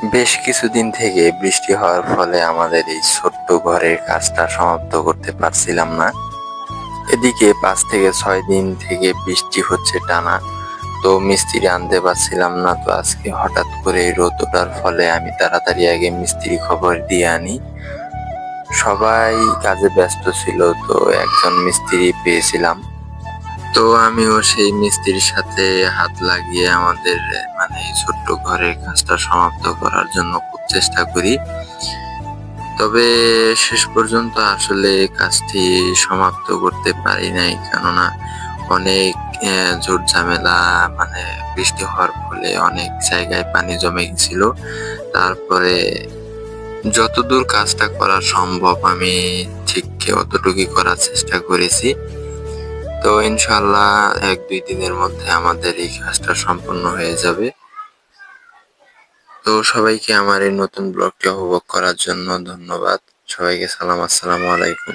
বেশ কিছুদিন থেকে বৃষ্টি হওয়ার ফলে আমাদের এই ছোট্ট ঘরের কাজটা সমাপ্ত করতে পারছিলাম না। এদিকে পাঁচ থেকে ছয় দিন থেকে বৃষ্টি হচ্ছে টানা, তো মিস্ত্রি আনতে পারছিলাম না, তো আজকে হঠাৎ করে রোদ ওঠার ফলে আমি তাড়াতাড়ি আগে মিস্ত্রি খবর দিয়ে আনি। সবাই কাজে ব্যস্ত ছিল, তো একজন মিস্ত্রি পেয়েছিলাম। তো আমিও সেই মিস্ত্রির সাথে হাত লাগিয়ে আমাদের মানে ছোট্ট ঘরের কাজটা সমাপ্ত করার জন্য খুব চেষ্টা করি। তবে শেষ পর্যন্ত আসলে কাজটি সমাপ্ত করতে পারি নাই, কেননা অনেক ঝুট ঝামেলা মানে বৃষ্টি হওয়ার ফলে অনেক জায়গায় পানি জমে গেছিল। তারপরে যতদূর কাজটা করা সম্ভব আমি ঠিক অতটুকুই করার চেষ্টা করেছি। তো ইনশাল্লাহ এক, দুই দিনের মধ্যে আমাদের এই কাজটা সম্পন্ন হয়ে যাবে। তো সবাইকে আমার এই নতুন ব্লগটি উপভোগ করার জন্য ধন্যবাদ। সবাইকে সালাম, আসসালামু আলাইকুম।